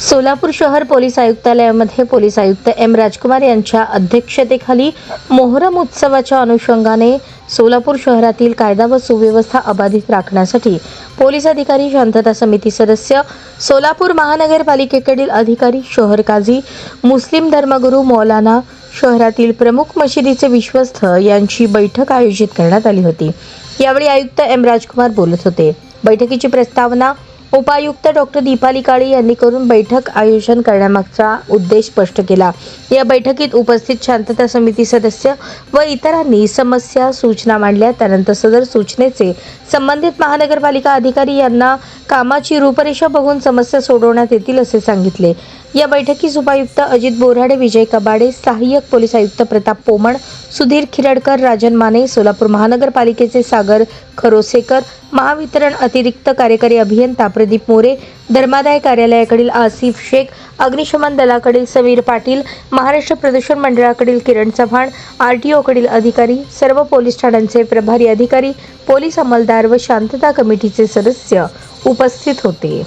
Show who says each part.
Speaker 1: Solapur शहर police आयुक्तालयामध्ये police आयुक्त एम राजकुमार यांच्या अध्यक्षतेखाली मोहरम उत्सवाच्या अनुषंगाने सोलापूर शहरातील कायदा व सुव्यवस्था अबाधित राखण्यासाठी पोलीस अधिकारी शांतता समिती सदस्य सोलापूर महानगरपालिकेकडील अधिकारी शहर काझी मुस्लिम धर्मगुरू मौलाना शहरातील प्रमुख मशिदीचे विश्वस्त यांची बैठक आयोजित करण्यात आली होती. यावेळी आयुक्त एम राजकुमार बोलत होते. बैठकीची प्रस्तावना उपायुक्त डॉक्टर दीपाली काळे यांनी करून बैठक आयोजन करण्यामागचा उद्देश स्पष्ट केला. या बैठकीत उपस्थित शांतता समिती सदस्य व इतरांनी समस्या सूचना मांडल्या. त्यानंतर सदर सूचनेचे संबंधित महानगरपालिका अधिकारी यांना कामाची रूपरेषा बघून समस्या सोडवण्यात येतील असे सांगितले. या बैठकीस उपायुक्त अजित बोराडे विजय कबाडे सहाय्यक पोलीस आयुक्त प्रताप पोमण सुधीर खिरडकर राजन माने सोलापूर महानगरपालिकेचे सागर खरोसेकर महावितरण अतिरिक्त कार्यकारी अभियंता प्रदीप मोरे धर्मादाय कार्यालयाकडील आसिफ शेख अग्निशमन दलाकडील समीर पाटील महाराष्ट्र प्रदूषण मंडळाकडील किरण चव्हाण आर टी ओकडील अधिकारी सर्व पोलीस ठाण्यांचे प्रभारी अधिकारी पोलीस अंमलदार व शांतता कमिटीचे सदस्य उपस्थित होते.